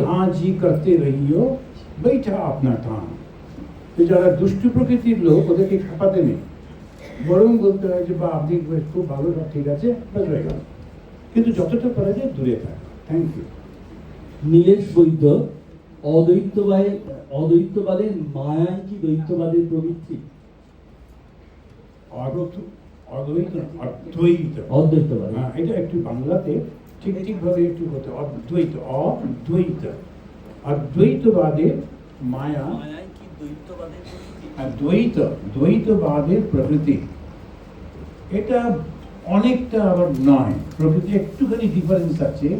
हाँ जी करते रहियो बैठा अपना টান তো যারা দুষ্টু প্রকৃতির লোক ওদেরকে খাপাতে নেই বরং বলতে হয় যে বা আপনি বেশ খুব ভালো সব ঠিক আছে ব্যাস হয়ে গেল কিন্তু যতটা পারা যায় দূরে থাক থ্যাংক ইউ নীলেশ বৈদ্য অদ্বৈতবাদে অদ্বৈতবাদের মায়াই কি দ্বৈতবাদের প্রবৃত্তি অদ্বৈত অদ্বৈত না, অদ্বৈত অদ্বৈতবাদ হ্যাঁ এটা একটু বাংলাতে ঠিক ঠিকভাবে একটু হতে অদ্বৈত অদ্বৈত। অদ্বৈতবাদের মায়া দ্বৈত দ্বৈতবাদের প্রকৃতি। এটা অনেকটা আবার নয়। প্রকৃতি একটুখানি ডিফারেন্স আছে।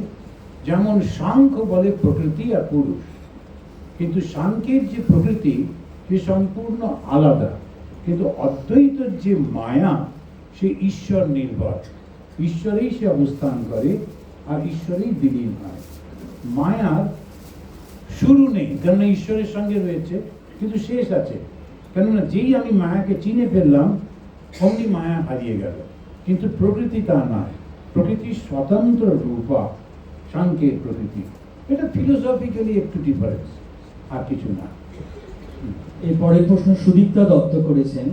যেমন সাংখ্য বলে প্রকৃতি আর পুরুষ। কিন্তু সাংখ্যের যে প্রকৃতি সে সম্পূর্ণ আলাদা। কিন্তু অদ্বৈতের যে মায়া সে ঈশ্বর নির্ভর। ঈশ্বরেই সে অবস্থান করে। আর ঈশ্বরেই বিলীন হয়। মায়ার শুরু নেই কেননা ঈশ্বরের সঙ্গে রয়েছে কিন্তু শেষ আছে। কেননা যেই আমি মায়াকে চিনে ফেললাম অমনি মায়া হারিয়ে গেল। কিন্তু প্রকৃতি তা নয়। প্রকৃতি স্বতন্ত্র রূপা সাংকের প্রকৃতি। এটা ফিলোসফিক্যালি একটু ডিফারেন্স আর কিছু না। এর পরের প্রশ্ন সুদীপ্তা দত্ত করেছেন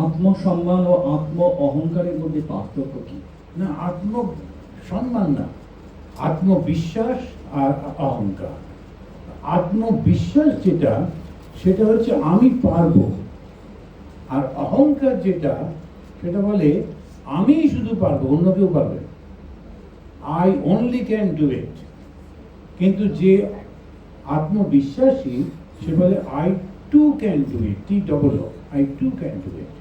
আত্মসম্মান ও আত্ম অহংকারের মধ্যে পার্থক্য কি? না আত্ম সম্মান না। আত্মবিশ্বাস আর অহংকার। আত্মবিশ্বাস যেটা সেটা হচ্ছে আমি পারব। আর অহংকার যেটা সেটা বলে আমি শুধু পারব অন্য কেউ পারবে I only can do it কিন্তু যে আত্মবিশ্বাসী সে বলে I too can do it T double I too can do it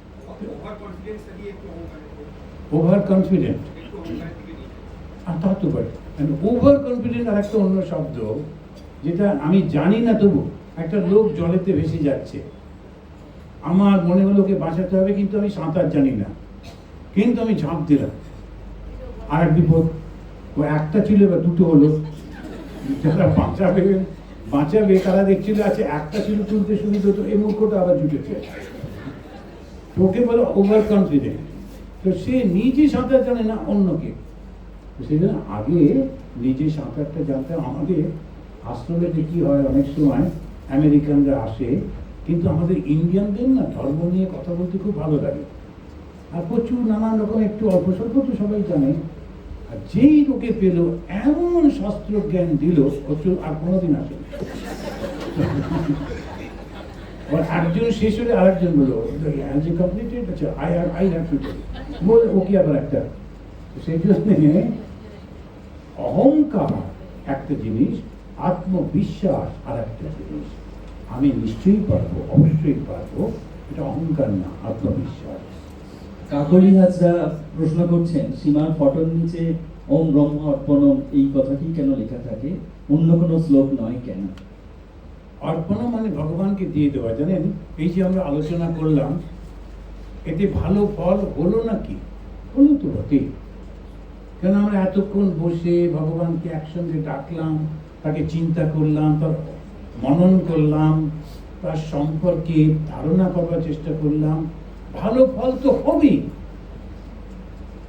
over confident তো পারে ওভার কনফিডেন্ট আর একটা অন্য শব্দ, যেটা আমি জানি না তবু, একটা লোক জলেতে ভেসে যাচ্ছে। আমার মনে হলো ওকে বাঁচাতে হবে, কিন্তু আমি সাঁতার জানি না। কিন্তু আমি ঝাঁপ দিলাম। আর এক বিপদ, ও একটা ছিল বা দুটো হলো। যারা বাঁচাবে বাঁচাবে, তারা দেখছিল আছে একটা ছিল তুলতে সুবিধা তো এই মূর্খটা আবার জুটেছে। ওকে বলে ওভার কনফিডেন্ট তো সে নিজে সাঁতার জানে না অন্যকে। তো সেই জন্য আগে নিজে সাঁতারটা জানতে আমাদের আশ্রমেতে কি হয় অনেক সময় আমেরিকানরা আসে, কিন্তু আমাদের ইন্ডিয়ানদের না ধর্ম নিয়ে কথা বলতে খুব ভালো লাগে। আর প্রচুর নানান রকম একটু অল্প স্বল্প তো সবাই জানে। আর যেই লোকে পেল, এমন শাস্ত্র জ্ঞান দিল প্রচুর আর কোনোদিন আসে আর একজন শেষ হলে আরেকজন বলল হ্যাজ কমপ্লিটেড আচ্ছা আই আই হ্যাভ টু বলে ওকে আবার একটা? সেই জন্যে অহংকার একটা জিনিস আত্মবিশ্বাস আর একটা জিনিস। আমি নিশ্চয়ই পারব অবশ্যই পারব এটা অহংকার না আত্মবিশ্বাস। কাকলি হাজরা প্রশ্ন করছেন সীমার ফটোর নিচে ওম ব্রহ্ম অর্পণম এই কথাটি কেন লেখা থাকে? অন্য কোনো শ্লোক নয় কেন? অর্পণ মানে ভগবানকে দিয়ে দেওয়া জানেন? এই যে আমরা আলোচনা করলাম এতে ভালো ফল হলো নাকি? হলো তো বটে কেন আমরা এতক্ষণ বসে ভগবানকে একসঙ্গে ডাকলাম, তাকে চিন্তা করলাম, তার মনন করলাম, তার সম্পর্কে ধারণা করবার চেষ্টা করলাম, ভালো ফল তো হবেই।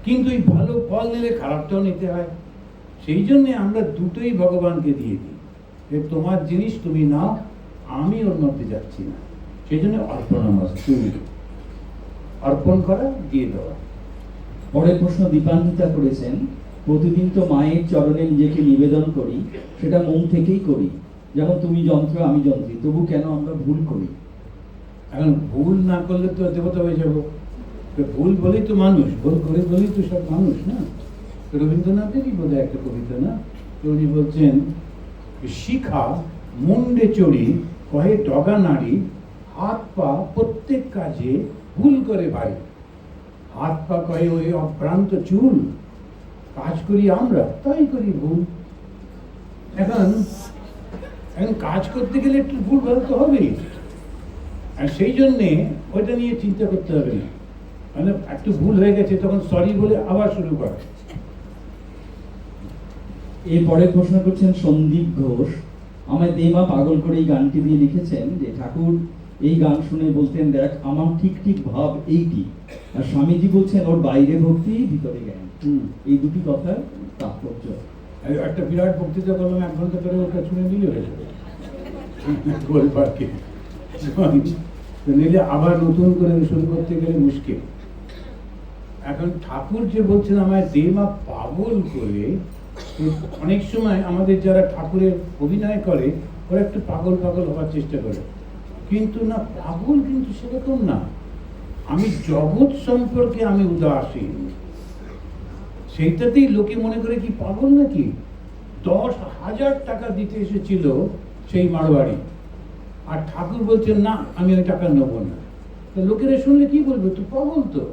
কিন্তু এই ভালো ফল নিলে খারাপটাও নিতে হয়। সেই জন্যে আমরা দুটোই ভগবানকে দিয়ে দিই। যে তোমার জিনিস তুমি নাও, আমি ওর মধ্যে যাচ্ছি না। সেই জন্য অর্পণামস্তু অর্পণ করা, দিয়ে দেওয়া। পরের প্রশ্ন দীপান্বিতা করেছেন, প্রতিদিন তো মায়ের চরণে নিজেকে নিবেদন করি, সেটা মন থেকেই করি। যেমন তুমি যন্ত্র, আমি যন্ত্রী, তবু কেন আমরা ভুল করি? এখন ভুল না করলে তো দেবতা হয়ে যাব। ভুল বলেই তো মানুষ, ভুল করে বলেই তো সব মানুষ, না? রবীন্দ্রনাথেরই হয় একটা কবিতা, না? উনি বলছেন, শিখা মুন্ডে চড়ি, কহে ডগা নাড়ি, হাত পা প্রত্যেক কাজে ভুল করে ভাই পা কহে ওই অভ্রান্ত চুল, কাজ করি আমরা, তাই করি ভুল। এখন এখন কাজ করতে গেলে একটু ভুল ভালো তো হবেই। আর সেই জন্যে ওইটা নিয়ে চিন্তা করতে হবে না। মানে একটু ভুল হয়ে গেছে, তখন সরি বলে আবার শুরু কর। এর পরের প্রশ্ন করছেন সন্দীপ ঘোষ, আমায় দেমা পাগল করে এই গানটি দিয়ে লিখেছেন যে, ঠাকুর এই গান শুনে বলতেন দেখ আমার ঠিক ঠিক ভাব এইটি। আর স্বামীজি বলছেন ওর বাইরে ভক্তি ভিতরে জ্ঞান। এই দুটি কথার তাৎপর্য। একটা বিরাট বক্তৃতা করলাম এক ঘণ্টা ধরে ওটা শুনে নিলে হয়ে যাবে। গোলপার্কে নিলে আবার নতুন করে শুরু করতে গেলে মুশকিল। এখন ঠাকুর যে বলছেন আমায় দেমা পাগল করে অনেক সময় আমাদের যারা ঠাকুরের অভিনয় করে ওরা একটু পাগল পাগল হওয়ার চেষ্টা করে। কিন্তু না, পাগল কিন্তু সেরকম না। আমি জগৎ সম্পর্কে আমি উদাসীন। সেইটাতেই লোকে মনে করে কি পাগল নাকি? দশ হাজার টাকা দিতে এসেছিল সেই মারবাড়ি আর ঠাকুর বলছেন না, আমি ওই টাকা নেব না। তো লোকেরা শুনলে কি বলবে? তো পাগল তো।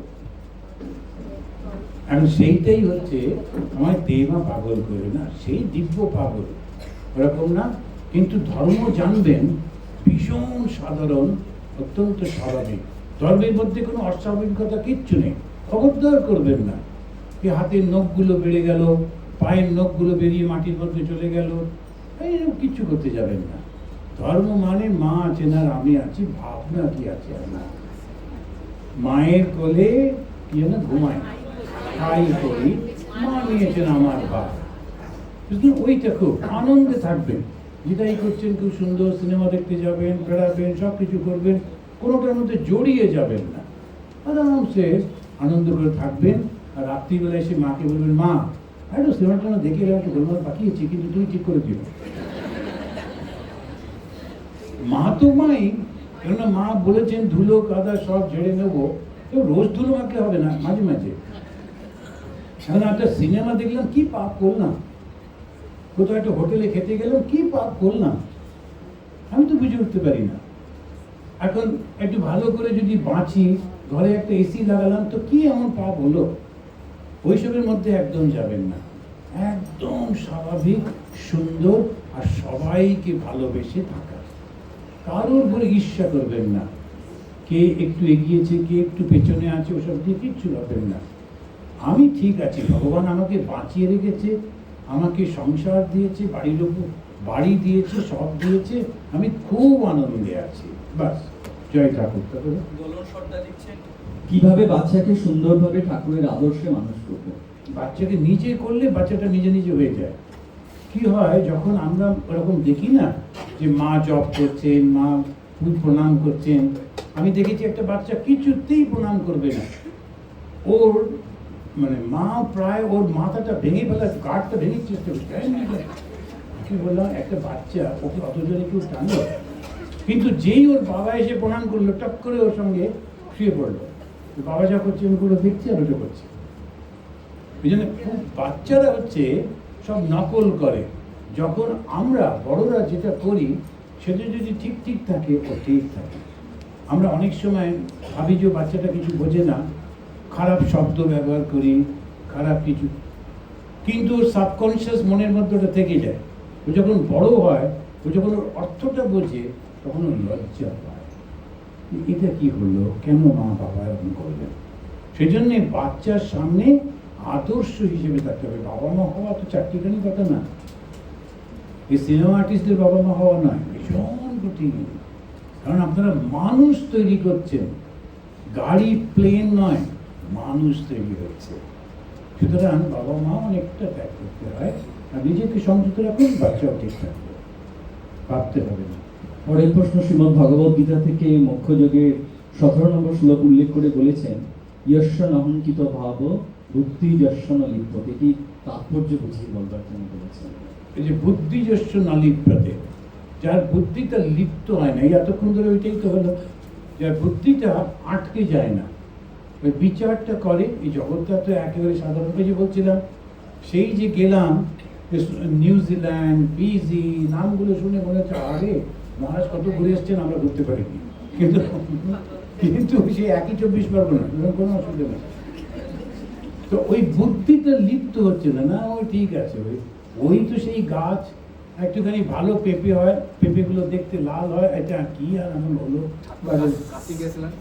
এখন সেইটাই হচ্ছে আমার দেবা পাগল করে না, সেই দিব্য পাগল। ওরকম না, কিন্তু ধর্ম জানবেন ভীষণ সাধারণ, অত্যন্ত স্বাভাবিক। ধর্মের মধ্যে কোনো অস্বাভাবিকতা কিচ্ছু নেই। খবরদার করবেন না। কি হাতের নখগুলো বেড়ে গেল, পায়ের নখগুলো বেরিয়ে মাটির মধ্যে চলে গেল। এইরকম কিচ্ছু করতে যাবেন না। ধর্ম মানে মা আছেন আর আমি আছি, ভাবনা কি আছে আপনার মায়ের কোলে কি যেন ঘুমায়? খাই করি, মা নিয়েছেন আমার ভাব ওইটা খুব আনন্দে থাকবেন। যেটাই করছেন, খুব সুন্দর সিনেমা দেখতে যাবেন, বেড়াবেন সব কিছু করবেন, কোনোটার মধ্যে জড়িয়ে যাবেন না। আরামসে আনন্দ করে থাকবেন, আর রাত্রিবেলা এসে মাকে বলবেন, মা একটু সিনেমাটা না দেখে এলাম, একটু গোলমাল পাঠিয়েছি, কিন্তু তুই ঠিক করে দিও। মা তো মাই, কেননা মা বলেছেন, ধুলো, কাদা সব ঝেড়ে নেব। তো রোজ ধুলো মাখলে হবে না, মাঝে মাঝে। এখন একটা সিনেমা দেখলাম, কি পাপ করলাম। কোথাও একটা হোটেলে খেতে গেলাম কি পাপ করলাম? আমি তো বুঝে উঠতে পারি না। এখন একটু ভালো করে যদি বাঁচি, ঘরে একটা এসি লাগালাম, তো কি এমন পাপ হলো? ওইসবের মধ্যে একদম যাবেন না। একদম স্বাভাবিক, সুন্দর আর সবাইকে ভালোবেসে থাকা। কারোর উপরে ঈর্ষা করবেন না। কে একটু এগিয়েছে, কে একটু পেছনে আছে, ওসব দিয়ে কিচ্ছু ভাবেন না। আমি ঠিক আছি, ভগবান আমাকে বাঁচিয়ে রেখেছে। আমাকে সংসার দিয়েছে বাড়ির ওপর বাড়ি দিয়েছে সব দিয়েছে। আমি খুব আনন্দে আছি। বাস জয় ঠাকুর। কীভাবে বাচ্চাকে সুন্দরভাবে ঠাকুরের আদর্শে মানুষ করব? বাচ্চাকে নিজে করলে বাচ্চাটা নিজে নিজে হয়ে যায়। কি হয় যখন আমরা ওরকম দেখি না যে মা জব করছেন মা ফুল প্রণাম করছেন আমি দেখেছি একটা বাচ্চা কিছুতেই প্রণাম করবে না। ওর মানে মা প্রায় ওর মাথাটা ভেঙে ফেলার গাঢ়টা ভেঙে চেষ্টা করছে। কি বললাম একটা বাচ্চা, ওকে অত জোরে কেউ টানলো? কিন্তু যেই ওর বাবা এসে প্রণাম করল টপ করে ওর সঙ্গে শুয়ে পড়ল। বাবা যা করছে, আমি পুরো দেখছি আর ওটা করছি এই জন্য বাচ্চারা হচ্ছে, সব নকল করে। যখন আমরা বড়রা যেটা করি, সেটা যদি ঠিক ঠিক থাকে, ও ঠিক থাকে। আমরা অনেক সময় ভাবি যে বাচ্চাটা কিছু বোঝে না। খারাপ শব্দ ব্যবহার করি, খারাপ কিছু। কিন্তু সাবকনশিয়াস মনের মধ্যে ওটা থেকে যায়। ও যখন বড় হয়, ও যখন ওর অর্থটা বোঝে, তখন ও লজ্জা পায়। এটা কি হলো? কেন মা বাবা এরকম করলেন? সেই জন্যে বাচ্চার সামনে আদর্শ হিসেবে থাকতে হবে। বাবা মা হওয়া তো চারটিখানি কথা না। এই সিনেমা আর্টিস্টদের বাবা মা হওয়া নয়, ভীষণ কঠিন। কারণ আপনারা মানুষ তৈরি করছেন। গাড়ি প্লেন নয় মানুষ তৈরি হচ্ছে। সুতরাং বাবা মা অনেকটা ত্যাগ করতে হয় আর নিজেকে সংযত রাখুন বাচ্চাও ঠিক থাকবে। ভাবতে হবে না। পরের প্রশ্ন শ্রীমদ ভগবত গীতা থেকে মুখ্য যোগে সতেরো নম্বর শ্লোক উল্লেখ করে বলেছেন যশ্য নহঙ্কিত ভাব বুদ্ধি যশ্য ন লিপ্যতে। কি তাৎপর্য বুঝিয়ে বলবার জন্য বলেছেন। এই যে বুদ্ধি বুদ্ধিজস্য নালিপ্যতে যার বুদ্ধিটা লিপ্ত হয় না এই এতক্ষণ ধরে ওইটাই তো হলো যার বুদ্ধিটা আটকে যায় না। ওই বিচারটা করে, এই জগৎটা তো একেবারে সাধারণ যে বলছিলাম। সেই যে গেলাম নিউজিল্যান্ড পিজি, নামগুলো শুনে মনে হচ্ছে, আরে, মহারাজ কত ঘুরে এসছেন, আমরা ঘুরতে পারিনি। কিন্তু কিন্তু সেই একই চব্বিশ পরগনা কোনো অসুবিধা নেই। তো ওই বুদ্ধিটা লিপ্ত হচ্ছে না না, ওই ঠিক আছে, ওই ওই তো সেই গাছ একটুখানি ভালো পেঁপে হয় পেঁপেগুলো দেখতে লাল হয় এটা কি আর এমন হলো? গেছিলেন?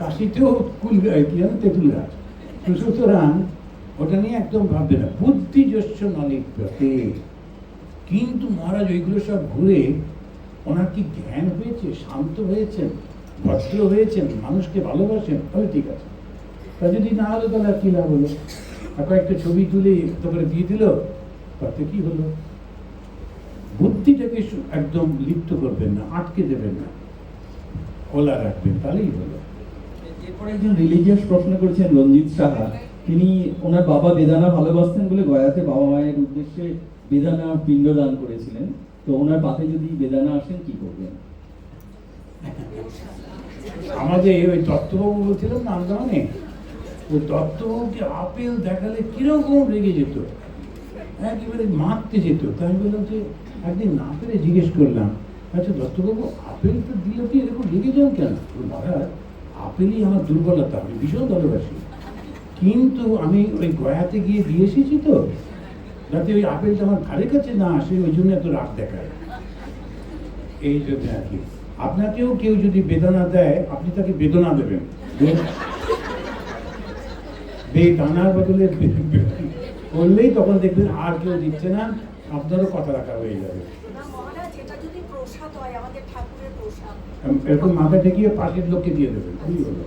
কাশিতেও কুল কি জানো তেঁতুল গাছ? তো সুতরাং ওটা নিয়ে একদম ভাববে না। বুদ্ধি যস্য নলিপ্যতে কিন্তু মহারাজ ওইগুলো সব ঘুরে ওনার কি জ্ঞান হয়েছে? শান্ত হয়েছেন ভদ্র হয়েছেন মানুষকে ভালোবাসেন? তাহলে ঠিক আছে। তা যদি না হলো তাহলে আর কি লাভ হলো? আর কয়েকটা ছবি তুলে তারপরে দিয়ে দিল? তাতে কি হলো? বুদ্ধিটাকে একদম লিপ্ত করবেন না, আটকে দেবেন না। খোলা রাখবেন, তাহলেই হলো। এরপরে একজন রিলিজিয়াস প্রশ্ন করেছেন রঞ্জিত সাহা। তিনি ওনার বাবা বেদানা ভালোবাসতেন বলে গয়াতে বাবা মায়ের উদ্দেশ্যে বেদানা পিণ্ডদান করেছিলেন। তো ওনার পাতে যদি বেদানা আসেন কি করবেন? আমাদের ওই দত্তবাবু বলছিলাম না আন্দোলনে ওই দত্তবাবুকে আপেল দেখালে কীরকম রেগে যেত। একেবারে মারতে যেত। তাই বললাম যে একদিন না পেরে জিজ্ঞেস করলাম আচ্ছা দত্তবাবু, আপেল তো দিল কি এরকম রেগে যান কেন? মহারাজ, আপেলই আমার দুর্বলতা আমি ভীষণ ভালোবাসি। কিন্তু আমি ওই গয়াতে গিয়ে দিয়ে এসেছি তো, যাতে ওই আপেলটা আমার ঘাড়ের কাছে না আসে, ওই জন্য এত রাগ দেখায়। এই জন্য আর কি আপনাকেও কেউ যদি বেদনা দেয়, আপনি তাকে বেদনা দেবেন। বেদানার বদলে করলেই তখন দেখবেন আর কেউ দিচ্ছে না। আপনারও কথা রাখা হয়ে যাবে। না মহারাজ এটা যদি প্রসাদ হয় আমাদের ঠাকুরের প্রসাদ। এম- এরকম মাথা ঠেকিয়ে পাশের লোককে দিয়ে দেবেন হলো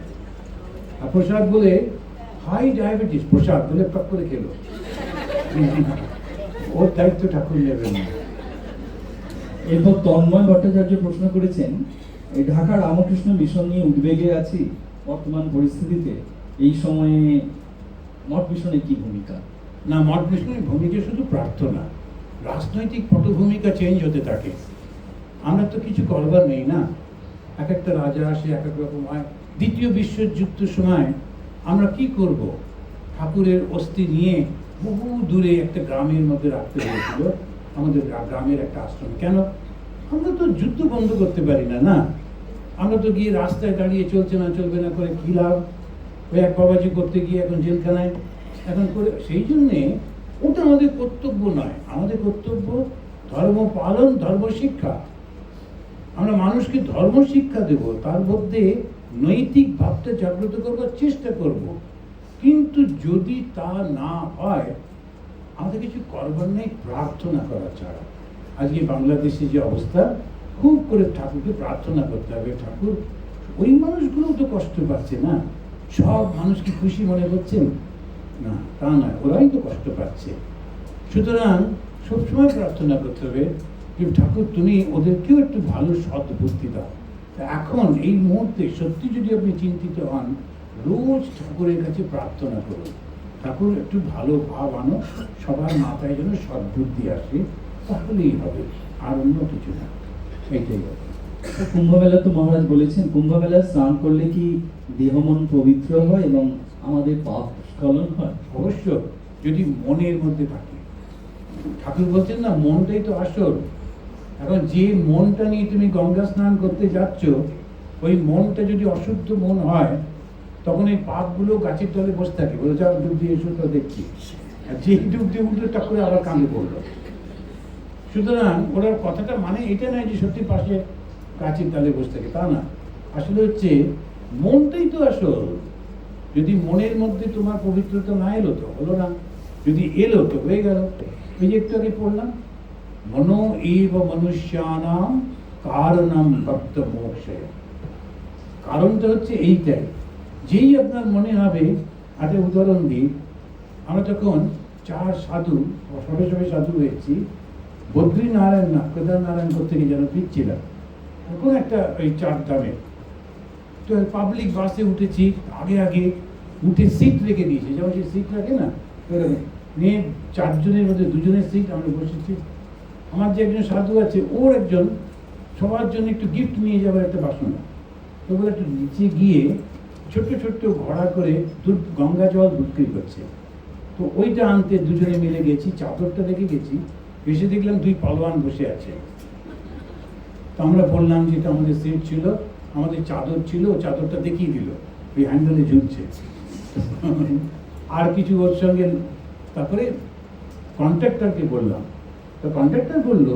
আর প্রসাদ বলে হাই ডায়াবেটিস প্রসাদ। বলে টক করে খেলো। ওর দায়িত্ব ঠাকুর নেবেন না। এরপর তন্ময় ভট্টাচার্য প্রশ্ন করেছেন এই ঢাকা রামকৃষ্ণ মিশন নিয়ে উদ্বেগে আছি বর্তমান পরিস্থিতিতে। এই সময়ে মঠ মিশনের কি ভূমিকা? না মঠ মিশনের ভূমিকা শুধু প্রার্থনা। রাজনৈতিক পটভূমিকা চেঞ্জ হতে থাকে। আমরা তো কিছু করবার নেই না? এক একটা রাজা আসে, এক এক রকম হয়। দ্বিতীয় বিশ্বযুদ্ধের সময় আমরা কি করব? ঠাকুরের অস্থি নিয়ে বহু দূরে একটা গ্রামের মধ্যে রাখতে হয়েছিল, আমাদের গ্রামের একটা আশ্রম। কেন? আমরা তো যুদ্ধ বন্ধ করতে পারি না না? আমরা তো গিয়ে রাস্তায় দাঁড়িয়ে চলছে না, চলবে না করে কী লাভ? ওই এক বাবাজি করতে গিয়ে এখন জেলখানায়। এখন করে সেই জন্যে ওটা আমাদের কর্তব্য নয়। আমাদের কর্তব্য ধর্ম পালন, ধর্ম শিক্ষা। আমরা মানুষকে ধর্ম শিক্ষা দেব, তার মধ্যে নৈতিক ভাবটা জাগ্রত করবার চেষ্টা করব। কিন্তু যদি তা না হয়, আমাদের কিছু করবার নেই, প্রার্থনা করা ছাড়া। আজকে বাংলাদেশে যে অবস্থা, খুব করে ঠাকুরকে প্রার্থনা করতে হবে। ঠাকুর, ওই মানুষগুলো তো কষ্ট পাচ্ছে না। সব মানুষকে খুশি মনে করছেন। না, তা নয়, ওরাই তো কষ্ট পাচ্ছে। সুতরাং সবসময় প্রার্থনা করতে হবে যে, ঠাকুর, তুমি ওদেরকেও একটু ভালো সৎ বুদ্ধি দাও। এখন এই মুহূর্তে সত্যি যদি আপনি চিন্তিত হন, রোজ ঠাকুরের কাছে প্রার্থনা করুন। ঠাকুর একটু ভালো ভাব আনো, সবার মাথায় যেন সদ্বুদ্ধি আসে, তাহলেই হবে, আর অন্য কিছু না। এইটাই হবে কুম্ভমেলা তো মহারাজ বলেছেন কুম্ভমেলা স্নান করলে কি দেহ মন পবিত্র হয় এবং আমাদের পাপ স্খলন হয় অবশ্য যদি মনের মধ্যে থাকে। ঠাকুর বলছেন না, মনটাই তো আসল। এখন যে মনটা নিয়ে তুমি গঙ্গা স্নান করতে যাচ্ছ, ওই মনটা যদি অশুদ্ধ মন হয়, তখন এই পাপগুলো গাছের তলে বসে থাকে। বলে, যাও, ডুব দিয়ে এসো তো দেখছি। আর যে ডুব দিয়ে উঠল করে আবার কান্দে পড়ল। সুতরাং ওরা কথাটা মানে এটা নয় যে সত্যি পাশে গাছের তালে বসে থাকে, তা না। আসলে হচ্ছে, মনটাই তো আসল। যদি মনের মধ্যে তোমার পবিত্রতা না এলো তো, হলো না। যদি এলো তো, হয়ে গেল। এই যে একটু আগে পড়লাম, মনো এব মনুষ্যানাম কারণম ভক্ত মোক্ষয় কারণটা হচ্ছে এইটাই। যেই আপনার মনে হবে একটা উদাহরণ দিই, আমরা তখন চার সাধু, সবে সবে সাধু হয়েছি, বদ্রীনারায়ণ না, কেদারনারায়ণ করতে গিয়ে যেন ফিরছিলাম, তখন একটা ওই চার তো পাবলিক বাসে উঠেছি আগে আগে উঠে সিট রেখে দিয়েছি। যেমন সে সিট রাখে না। নিয়ে চারজনের মধ্যে দুজনের সিট আমরা বসেছি। আমার যে একজন সাধু আছে ওর একজন সবার জন্য একটু গিফট নিয়ে যাওয়ার একটা বাসনা। তো বলে একটু নিচে গিয়ে ছোট্ট ছোট্ট ঘোড়া করে দুধ গঙ্গা জল বিক্রি করছে। তো ওইটা আনতে দুজনে মিলে গেছি চাদরটা রেখে গেছি। এসে দেখলাম দুই পালোয়ান বসে আছে। তো আমরা বললাম যে এটা আমাদের সিট ছিল। আমাদের চাদর ছিল, চাদরটা দেখিয়ে দিল, ওই হ্যান্ডেলে ঝুলছে। আর কিছু ওর সঙ্গে, তারপরে কন্ট্রাক্টরকে বললাম। তো কন্ট্রাক্টর বলল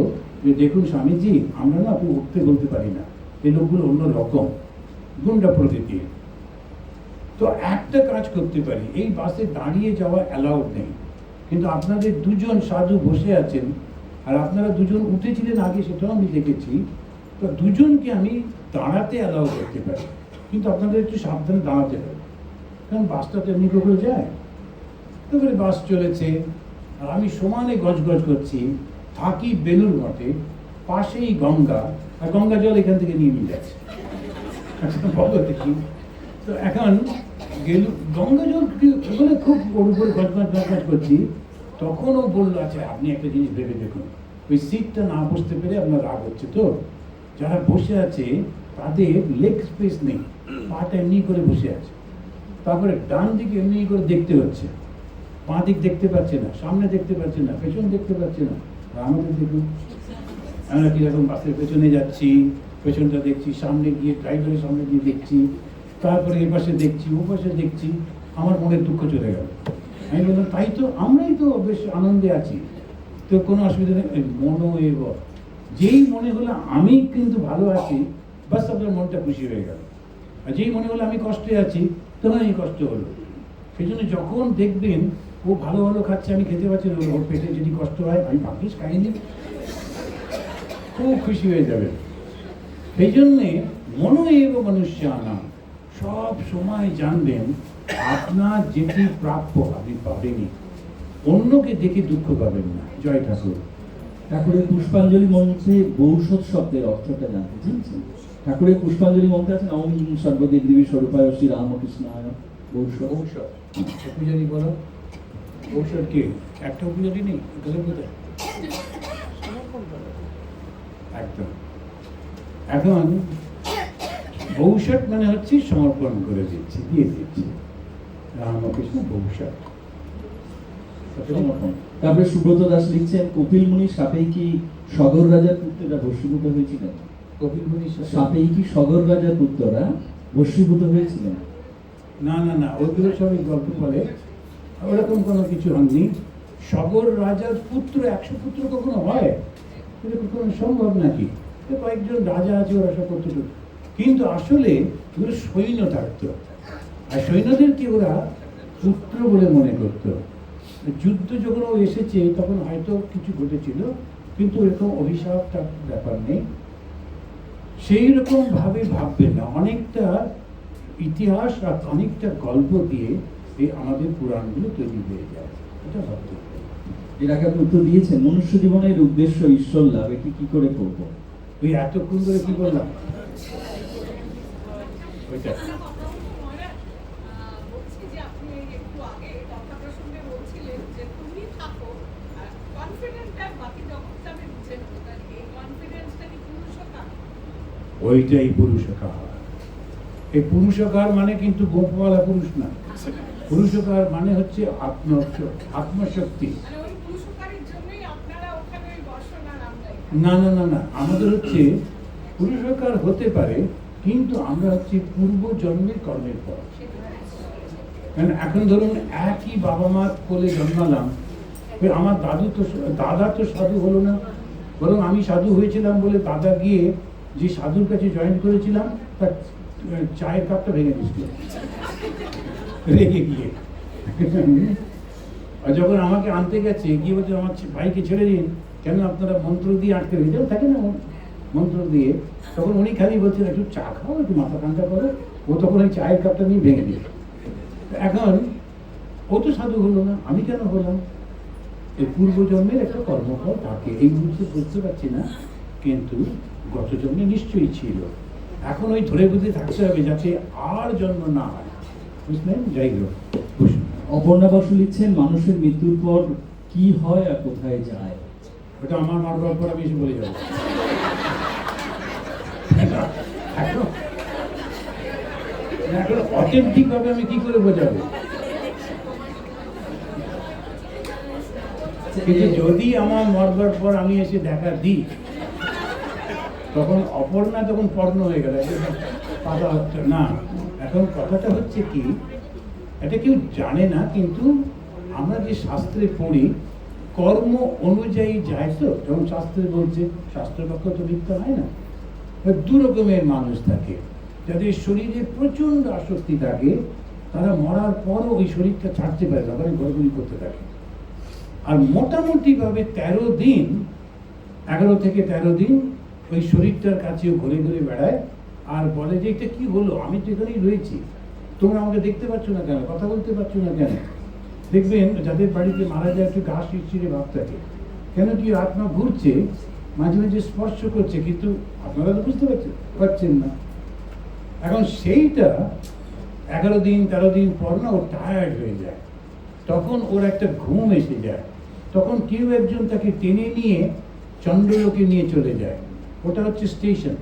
যে, দেখুন স্বামীজি, আমরা না উঠতে বলতে পারি না। এই লোকগুলো অন্য রকম, গুন্ডা প্রকৃতির। তো একটা কাজ করতে পারি, এই বাসে দাঁড়িয়ে যাওয়া অ্যালাউড নেই। কিন্তু আপনাদের দুজন সাধু বসে আছেন, আর আপনারা দুজন উঠেছিলেন আগে, সেটাও আমি দেখেছি। তো দুজনকে আমি দাঁড়াতে অ্যালাউ করতে পারি। কিন্তু আপনাদের একটু সাবধানে দাঁড়াতে হবে। কারণ বাসটা তো এমনি করে যায়। তারপরে বাস চলেছে। আর আমি সমানে গজগজ করছি। থাকি বেলুর মঠে পাশেই গঙ্গা। আর গঙ্গা জল এখান থেকে নিয়ে নিয়ে যাচ্ছে। আচ্ছা, দেখি। তো এখন গেলু গঙ্গা জল বলে খুব ওর উপরে গজগজ গজগজ করছি। তখন ও বলল আচ্ছা আপনি একটা জিনিস ভেবে দেখুন। ওই সিটটা না বসতে পেরে আপনার রাগ হচ্ছে তো যারা বসে আছে, তাদের লেগ স্পেস নেই। পাটা এমনি করে বসে আছে। তারপরে ডান দিকে এমনি করে দেখতে হচ্ছে। বাঁ দিক দেখতে পাচ্ছে না, সামনে দেখতে পাচ্ছে না, পেছন দেখতে পাচ্ছে না। আমাদের দেখুন, আমরা কীরকম বাসের পেছনে যাচ্ছি, পেছনটা দেখছি, সামনে গিয়ে ড্রাইভারের সামনে গিয়ে দেখছি, তারপরে এ পাশে দেখছি, ও পাশে দেখছি, আমার মনের দুঃখ চলে গেল। আমি বললাম, তাই তো, আমরাই তো বেশ আনন্দে আছি। তো কোনো অসুবিধা নেই। ওই মনো এব যেই মনে হলো আমি কিন্তু ভালো আছি, বাস আপনার মনটা খুশি হয়ে গেল। আর যেই মনে হলো আমি কষ্টে আছি তখন এই কষ্ট হলো। সেই জন্য যখন দেখবেন, ও ভালো ভালো খাচ্ছে, আমি খেতে পারছি ওর পেটে যদি কষ্ট হয়, আমি ভাবিস খাইনি খুব খুশি হয়ে যাবে। সেই জন্যে মনো এব মনুষ্যানা সব সময় জানবেন, আপনার যেটি প্রাপ্য আপনি পাবেনই। অন্যকে দেখে দুঃখ পাবেন না। জয় ঠাকুর। ঠাকুরের পুষ্পাঞ্জলি মন্ত্রে বৌষধ শব্দের অর্থটা জানতে চেয়েছেন ঠাকুরের পুষ্পাঞ্জলি মন্ত্রে আছেন ওম সর্বদেব দেবী স্বরূপায় শ্রী রামকৃষ্ণায় বৌষধ। ঔষধ পূজারি বলো। ঔষধ কি? একটা পূজারি নেই? গেলে কোথায়? একদম। এখন বৌষট মানে হচ্ছে সমর্পণ করে দিচ্ছি, দিয়ে দিচ্ছি। রামকৃষ্ণ সমর্পণ। তারপরে সুব্রত দাস লিখছেন কপিল মুনি সাপেই কি সগর রাজার পুত্ররা ভস্মীভূত হয়েছিলেন? কপিল সাথে সাপেই কি সগর রাজার পুত্ররা ভস্মীভূত হয়েছিলেন? না না না ওইগুলো সবই গল্প বলে ওরকম কোনো কিছু হয়নি সগর রাজার পুত্র একশো পুত্র কখনো হয়? এটা কখনো সম্ভব নাকি? কয়েকজন রাজা আছে ওরা সব করতে কিন্তু আসলে ওগুলো সৈন্য থাকতো আর সৈন্যদেরকে ওরা পুত্র বলে মনে করতো? যুদ্ধ যখন ও এসেছে তখন হয়তো কিছু ঘটেছিল কিন্তু এরকম অভিশাপটা ব্যাপার নেই। সেই রকম ভাবে ভাববেন না। অনেকটা ইতিহাস আর অনেকটা গল্প দিয়ে এই আমাদের পুরাণগুলো তৈরি হয়ে যায়। এটা ভাবতে। এর আগে আপনি উত্তর দিয়েছেন মনুষ্য জীবনের উদ্দেশ্য ঈশ্বর লাভ এটি কি করে করব? ওই এতক্ষণ ধরে কি করলাম ওইটা বলছি যে আপনি একটু আগে কথা প্রসঙ্গে বলছিলেন যে তুমি থাকো আর কনফিডেন্ট আর বাকি জগৎটা আমি বুঝে নেব তাহলে এই কনফিডেন্সটা কি পুরুষতা ওইটাই পুরুষকার। এই পুরুষকার মানে কিন্তু গোপওয়ালা পুরুষ না। পুরুষকার মানে হচ্ছে আত্ম আত্মশক্তি। মানে না না না না আমাদের হচ্ছে পুরুষকার হতে পারে কিন্তু আমরা হচ্ছে পূর্ব জন্মের কর্মের পর। কারণ এখন ধরুন একই বাবা মা কোলে জন্মালাম আমার দাদু তো দাদা তো সাধু হলো না। বরং আমি সাধু হয়েছিলাম বলে দাদা গিয়ে যে সাধুর কাছে জয়েন করেছিলাম, তার চায়ের কাপটা ভেঙে দিচ্ছিল রেগে গিয়ে। আর যখন আমাকে আনতে গেছে, গিয়ে বলছে, আমার ভাইকে ছেড়ে দিন। কেন আপনারা মন্ত্র দিয়ে আটকে রেখে থাকে না মন্ত্র দিয়ে। তখন উনি খালি বলছেন, একটু চা খাও, একটু মাথা ঠান্ডা করো। ও তখন ওই চায়ের কাপটা নিয়ে ভেঙে দিল। এখন ও তো সাধু হলো না, আমি কেন হলাম? এই পূর্বজন্মের একটা কর্মফল থাকে। এই মুহূর্তে বুঝতে পারছি না, কিন্তু গত জন্মে নিশ্চয়ই ছিল এখন ওই ধরে বুঝে থাকতে হবে যাতে আর জন্ম না হয়। বুঝলেন? যাই হোক অপর্ণা বসু লিখছেন মানুষের মৃত্যুর পর কি হয় আর কোথায় যায়? ওটা আমার মারবার পর আমি এসে বলে যাব। এখন অথেন্টিক ভাবে আমি কি করে বোঝাবো? কিন্তু যদি আমার মরবার পর আমি এসে দেখা দিই তখন অপর্ণা তখন পর্ণ হয়ে গেল পাতা হচ্ছে, না, এখন কথাটা হচ্ছে কি, এটা কেউ জানে না, কিন্তু আমরা যে শাস্ত্রে পড়ি, কর্ম অনুযায়ী যায় তো, যেমন শাস্ত্রে বলছে শাস্ত্রপক্ষ তো মিথ্যা হয় না। দু রকমের মানুষ থাকে, যাদের শরীরে প্রচণ্ড আসক্তি থাকে, তারা মরার পরও ওই শরীরটা ছাড়তে পারে না কারণ গড়গড়ি করতে থাকে। আর মোটামুটি ভাবে তেরো দিন, এগারো থেকে তেরো দিন ওই শরীরটার কাছে ঘুরে ঘুরে বেড়ায় আর বলে যে, এটা কি হলো? আমি তো এখানেই রয়েছি। তোমরা আমাকে দেখতে পাচ্ছ না কেন? কথা বলতে পারছ না কেন? দেখবেন যাদের বাড়িতে মারা যায়, একটু গা শিরশিরে ভাব থাকে। কেন কি আত্মা ঘুরছে, মাঝে মাঝে স্পর্শ করছে, কিন্তু আপনারা তো বুঝতে পারছেন পারছেন না। এখন সেইটা এগারো দিন, তেরো দিন পর না ও টায়ার্ড হয়ে যায়। তখন ওর একটা ঘুম এসে যায়। তখন কেউ একজন তাকে টেনে নিয়ে চন্দ্রলোকে নিয়ে চলে যায়। ওটা হচ্ছে স্টেশন।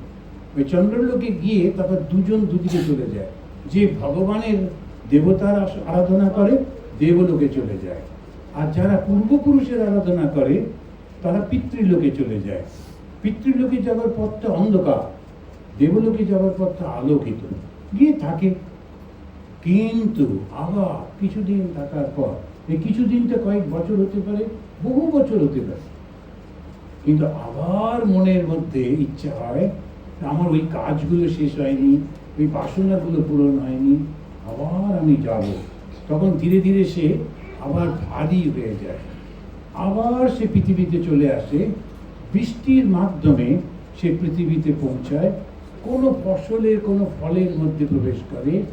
ওই চন্দ্রলোকে গিয়ে তারপর দুজন দুদিকে চলে যায়। যে ভগবানের দেবতার আরাধনা করে, দেবলোকে চলে যায়। আর যারা পূর্বপুরুষের আরাধনা করে, তারা পিতৃলোকে চলে যায়। পিতৃলোকে যাওয়ার পথটা অন্ধকার। দেবলোকে যাওয়ার পথটা আলোকিত। গিয়ে থাকে। কিন্তু আবার কিছুদিন থাকার পর, এই কিছুদিনটা কয়েক বছর হতে পারে, বহু বছর হতে পারে কিন্তু আবার মনের মধ্যে ইচ্ছা হয়, আমার ওই কাজগুলো শেষ হয়নি, ওই বাসনাগুলো পূরণ হয়নি, আবার আমি যাব। তখন ধীরে ধীরে সে আবার ভারী হয়ে যায়। আবার সে পৃথিবীতে চলে আসে, বৃষ্টির মাধ্যমে সে পৃথিবীতে পৌঁছায়, কোনো ফসলের, কোনো ফলের মধ্যে প্রবেশ করে,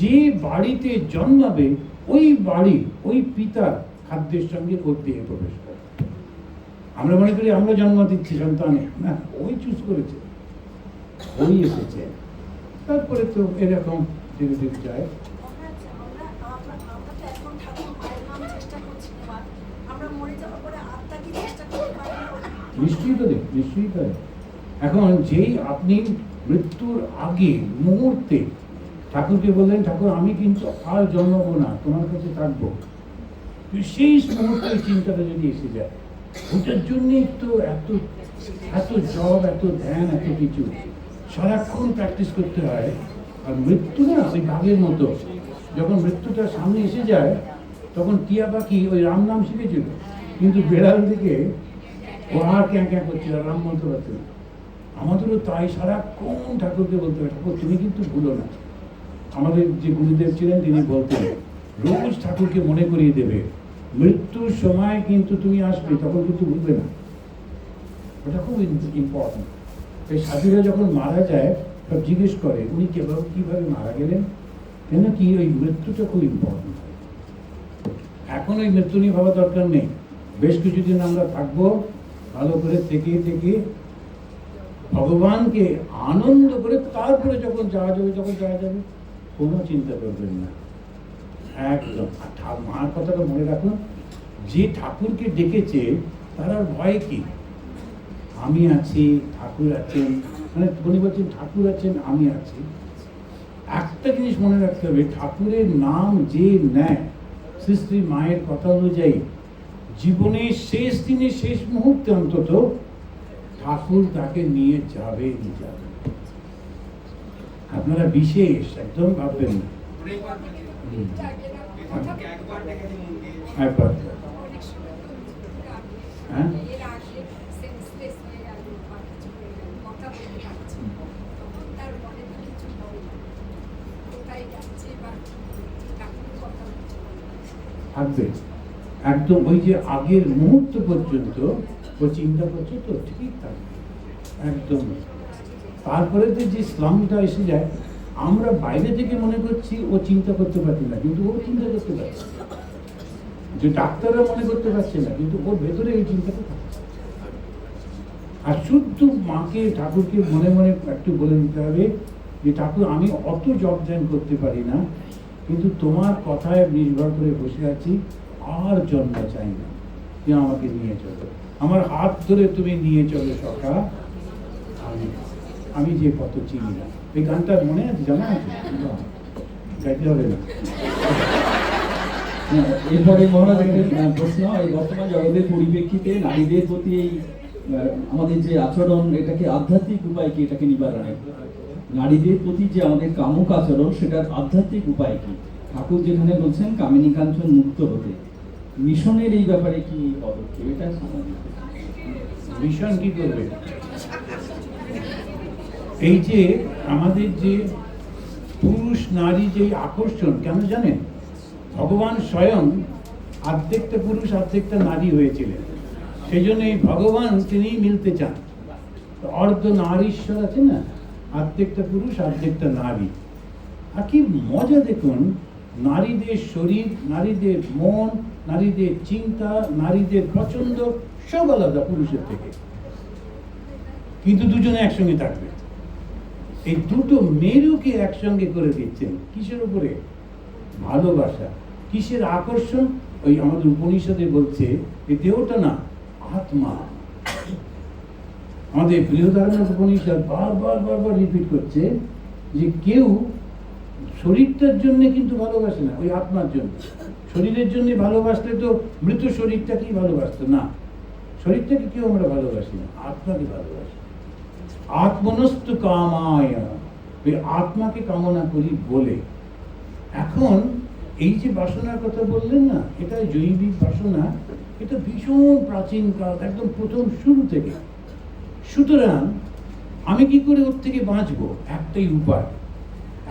যে বাড়িতে জন্মাবে, ওই বাড়ি ওই পিতার খাদ্যের সঙ্গে ওর করতে প্রবেশ করে। আমরা মনে করি আমরা জন্ম দিচ্ছি সন্তানে। না, ওই চুজ করেছে। ওই এসেছে। তারপরে তো এরকম ধীরে ধীরে যায়? নিশ্চয়ই করে নিশ্চয়ই করে এখন যেই আপনি মৃত্যুর আগে, মুহূর্তে ঠাকুরকে বললেন, ঠাকুর, আমি কিন্তু আর জন্মাবো না, তোমার কাছে থাকব। সেই মুহূর্তে চিন্তাটা যদি এসে যায় ওটার জন্যই তো এত এত জব, এত ধ্যান, এত কিছু। সারাক্ষণ প্র্যাকটিস করতে হয়। আর মৃত্যু না, ওই বাঘের মতো। যখন মৃত্যুটা সামনে এসে যায়, তখন টিয়া পাখি ওই রাম নাম শিখেছিল। কিন্তু বেড়াল দিকে ও আর ক্যাঁ ক্যাঁ করছিল রাম বলতে পারছে আমাদেরও তাই সারাক্ষণ ঠাকুরকে বলতে হবে ঠাকুর, তুমি কিন্তু ভুলো না। আমাদের যে গুরুদেব ছিলেন, তিনি বলতেন, রোজ ঠাকুরকে মনে করিয়ে দেবে। মৃত্যুর সময় কিন্তু তুমি আসবে, তখন কিন্তু ভুলবে না। ওটা খুব ইম্পর্টেন্ট এই সাধুরা যখন মারা যায় সব জিজ্ঞেস করে, উনি কীভাবে কীভাবে মারা গেলেন? কেন কি ওই মৃত্যুটা খুব ইম্পর্টেন্ট এখন ওই মৃত্যু নিয়ে ভাবা দরকার নেই। বেশ কিছুদিন আমরা থাকব, ভালো করে থেকে থেকে ভগবানকে আনন্দ করে তারপরে যখন যাওয়া যাবে, যখন যাওয়া যাবে, কোনো চিন্তা করবেন না। একদম। আর মার কথাটা মনে রাখুন যে ঠাকুরকে ডেকেছে, তার আর ভয় কি? আমি আছি, ঠাকুর আছেন মানে উনি বলছেন, ঠাকুর আছেন, আমি আছি। একটা জিনিস মনে রাখতে হবে, ঠাকুরের নাম যে নেয়, শ্রী শ্রী মায়ের কথা অনুযায়ী, জীবনের শেষ দিনে শেষ মুহূর্তে অন্তত, ঠাকুর তাকে নিয়ে যাবে যাবে আপনারা বিশেষ একদম ভাববেন না। হ্যাঁ? থাকবে। একদম ওই যে আগের মুহূর্ত পর্যন্ত ও চিন্তা করছে তো ঠিক থাকবে। একদম। তারপরে তো যে স্লামটা এসে যায় আমরা বাইরে থেকে মনে করছি ও চিন্তা করতে পারছে না, কিন্তু ও চিন্তা করতে পারছে যে ডাক্তাররা মনে করতে পারছে না, কিন্তু ওর ভেতরে এই চিন্তাটা আর শুদ্ধ মাকে, ঠাকুরকে মনে মনে একটু বলে দিতে হবে যে, ঠাকুর, আমি অত জব করতে পারি না, কিন্তু তোমার কথায় নির্ভর করে বসে আছি, আর জন্ম চাই না। তুমি আমাকে নিয়ে চলো। আমার হাত ধরে তুমি নিয়ে চলো সখা। আমি আমি যে কত চিনি না। এই গানটা মনে আছে? জানা গাইতে হবে না। এরপরে মহারাজ একটা প্রশ্ন, এই বর্তমান জগতের পরিপ্রেক্ষিতে নারীদের প্রতি এই আমাদের যে আচরণ, এটাকে আধ্যাত্মিক উপায় কি? এটাকে নিবারণের নারীদের প্রতি যে আমাদের কামুক আচরণ, সেটার আধ্যাত্মিক উপায় কি? ঠাকুর যেখানে বলছেন কামিনী কাঞ্চন মুক্ত হতে। মিশনের এই ব্যাপারে কি পদক্ষেপ? এটা মিশন কি করবে? এই যে আমাদের যে পুরুষ, নারী যে আকর্ষণ, কেন জানেন? ভগবান স্বয়ং অর্ধেকটা পুরুষ অর্ধেকটা নারী হয়েছিলেন। সেই জন্য এই ভগবান তিনি মিলতে চান। অর্ধ নারীশ্বর আছে না? অর্ধেকটা পুরুষ অর্ধেকটা নারী। আর কি মজা দেখুন, নারীদের শরীর, নারীদের মন, নারীদের চিন্তা, নারীদের পছন্দ সব আলাদা পুরুষের থেকে। কিন্তু দুজনে একসঙ্গে থাকবে। এই দুটো মেরুকে একসঙ্গে করে দিচ্ছেন। কিসের উপরে? ভালোবাসা। কিসের আকর্ষণ? ওই আমাদের উপনিষদে বলছে, এই দেহটা না আত্মা। আমাদের বৃহদারণ্য উপনিষদ বারবার বারবার রিপিট করছে যে কেউ শরীরটার জন্য কিন্তু ভালোবাসে না, ওই আত্মার জন্য। শরীরের জন্য ভালোবাসলে তো মৃত শরীরটাকেই ভালোবাসতো। না, শরীরটাকে কেউ আমরা ভালোবাসি না, আত্মাকে ভালোবাসি। আত্মনস্তু কামায় ওই আত্মাকে কামনা করি বলে। এখন এই যে বাসনার কথা বললেন না, এটা জৈবিক বাসনা, এটা ভীষণ প্রাচীন কাল, একদম প্রথম শুরু থেকে। সুতরাং আমি কি করে ওর থেকে বাঁচবো? একটাই উপায়।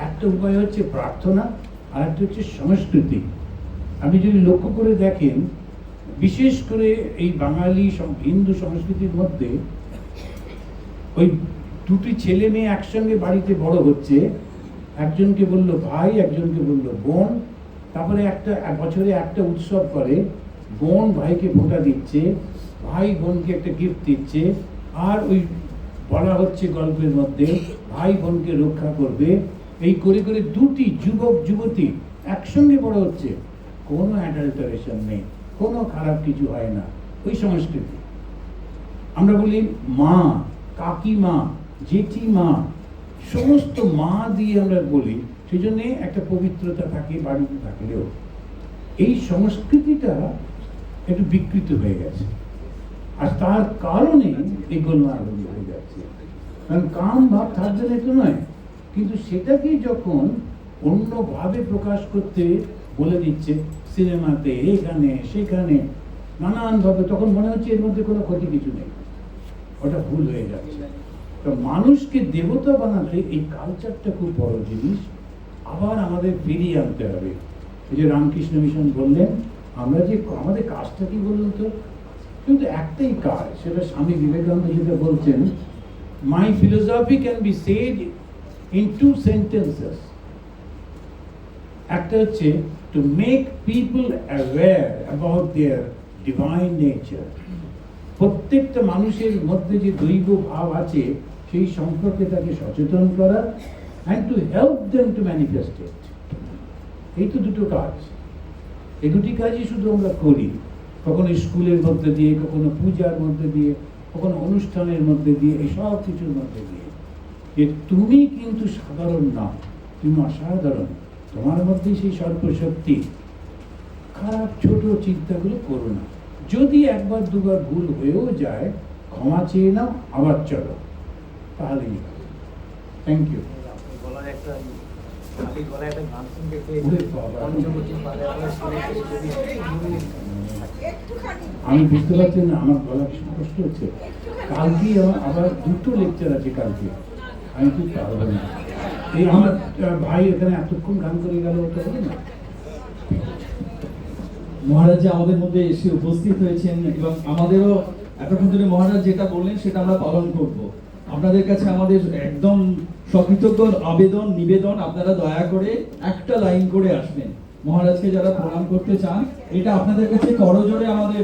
একটা উপায় হচ্ছে প্রার্থনা, আর একটা হচ্ছে সংস্কৃতি। আপনি যদি লক্ষ্য করে দেখেন, বিশেষ করে এই বাঙালি হিন্দু সংস্কৃতির মধ্যে ওই দুটি ছেলে মেয়ে একসঙ্গে বাড়িতে বড় হচ্ছে, একজনকে বলল ভাই, একজনকে বলল বোন। তারপরে একটা বছরে একটা উৎসব করে, বোন ভাইকে ভোটা দিচ্ছে, ভাই বোনকে একটা গিফট দিচ্ছে, আর ওই বলা হচ্ছে গল্পের মধ্যে, ভাই বোনকে রক্ষা করবে। এই করে করে দুটি যুবক, যুবতী একসঙ্গে বড় হচ্ছে। কোনো অ্যাডাল্টারেশন নেই, কোনো খারাপ কিছু হয় না, ওই সংস্কৃতি। আমরা বলি মা। কাকিমা, জেঠিমা, সমস্ত মা দিয়ে আমরা বলি সেই জন্যে একটা পবিত্রতা থাকে, বাড়িতে থাকলেও। এই সংস্কৃতিটা একটু বিকৃত হয়ে গেছে। আর তার কারণে এই গোলমাল হয়ে যাচ্ছে। কারণ কাম ভাব থাকবে না তো নয়। কিন্তু সেটাকে যখন অন্যভাবে প্রকাশ করতে বলে দিচ্ছে, সিনেমাতে, এখানে, সেখানে, নানানভাবে, তখন মনে হচ্ছে এর মধ্যে কোনো ক্ষতি কিছু নেই। ওটা ভুল হয়ে যাচ্ছে। তো মানুষকে দেবতা বানাতে এই কালচারটা খুব বড় জিনিস। আবার আমাদের ফিরিয়ে আনতে হবে। এই যে রামকৃষ্ণ মিশন বললেন, আমরা যে আমাদের কাজটা কি বলুন তো? কিন্তু একটাই কাজ, সেটা স্বামী বিবেকানন্দ যেটা বলছেন my philosophy can be said in two sentences একটা হচ্ছে to make people aware about their divine nature প্রত্যেকটা মানুষের মধ্যে যে দৈব ভাব আছে, সেই সম্পর্কে তাকে সচেতন করা and to help them to manifest এই তো দুটো কাজ। এই দুটি কাজই শুধু আমরা করি। কখনো স্কুলের মধ্যে দিয়ে, কখনো পূজার মধ্যে দিয়ে, কখনো অনুষ্ঠানের মধ্যে দিয়ে, এই সব কিছুর মধ্যে দিয়ে। যে তুমি কিন্তু সাধারণ না, তুমি অসাধারণ। তোমার মধ্যে সেই সর্বশক্তি। খারাপ ছোট চিন্তাগুলো করো না। যদি একবার দুবার ভুল হয়েও যায় ক্ষমা চেয়ে নাও আবার চলো। তাহলেই থ্যাংক ইউ গলায় একটা গলায় একটা গান শুনতে আমি বুঝতে পারছি না আমার গলা কি কষ্ট হচ্ছে। কালকে আমার আবার দুটো লেকচার আছে কালকে। আমি ঠিক পারব না। এই আমার ভাই এখানে এতক্ষণ গান করে গেল ওটা হবে না? মহারাজ যে আমাদের মধ্যে এসে উপস্থিত হয়েছেন এবং আমাদেরও এতক্ষণ ধরে মহারাজ যেটা বললেন সেটা আমরা পালন করব। আপনাদের কাছে আমাদের একদম সকৃতজ্ঞ আবেদন, নিবেদন, আপনারা দয়া করে একটা লাইন করে আসবেন। মহারাজকে যারা প্রণাম করতে চান, এটা আপনাদের কাছে করজোরে আমাদের